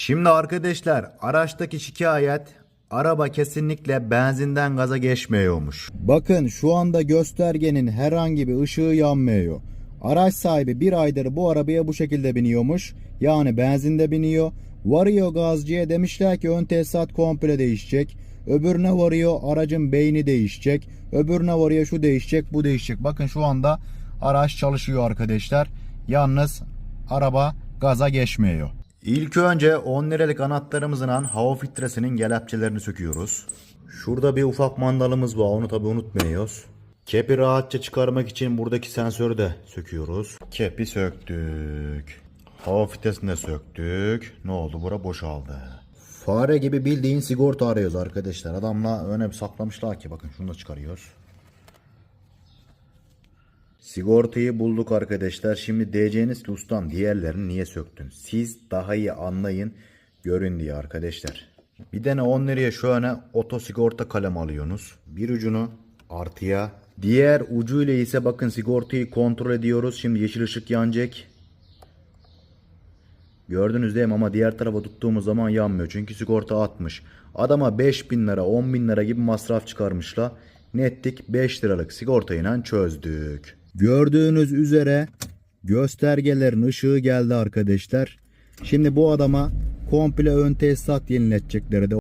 Şimdi arkadaşlar araçtaki şikayet araba kesinlikle benzinden gaza geçmiyormuş. Bakın şu anda göstergenin herhangi bir ışığı yanmıyor. Araç sahibi bir aydır bu arabaya bu şekilde biniyormuş. Yani benzinde biniyor. Varıyor gazcıya demişler ki ön tesisat komple değişecek. Öbürüne varıyor aracın beyni değişecek. Öbürüne varıyor şu değişecek bu değişecek. Bakın şu anda araç çalışıyor arkadaşlar. Yalnız araba gaza geçmiyor. İlk önce 10 liralık anahtarımızın hava filtresinin kelepçelerini söküyoruz. Şurada bir ufak mandalımız var onu tabi unutmuyoruz. Kepi rahatça çıkarmak için buradaki sensörü de söküyoruz. Kepi söktük. Hava filtresini de söktük. Ne oldu? Bura boşaldı. Fare gibi bildiğin sigorta arıyoruz arkadaşlar. Adamla öne saklamışlar ki bakın şunu da çıkarıyoruz. Sigortayı bulduk arkadaşlar. Şimdi diyeceğiniz ki ustam diğerlerini niye söktün? Siz daha iyi anlayın, görün diye arkadaşlar. Bir tane 10 liraya şöyle oto sigorta kalem alıyorsunuz. Bir ucunu artıya. Diğer ucuyla ise bakın sigortayı kontrol ediyoruz. Şimdi yeşil ışık yanacak. Gördünüz değil mi ama diğer tarafa tuttuğumuz zaman yanmıyor. Çünkü sigorta atmış. Adama 5000 lira 10 bin lira gibi masraf çıkarmışlar. Nettik 5 liralık sigortayla çözdük. Gördüğünüz üzere göstergelerin ışığı geldi arkadaşlar. Şimdi bu adama komple ön tesisat yeniletecekleri de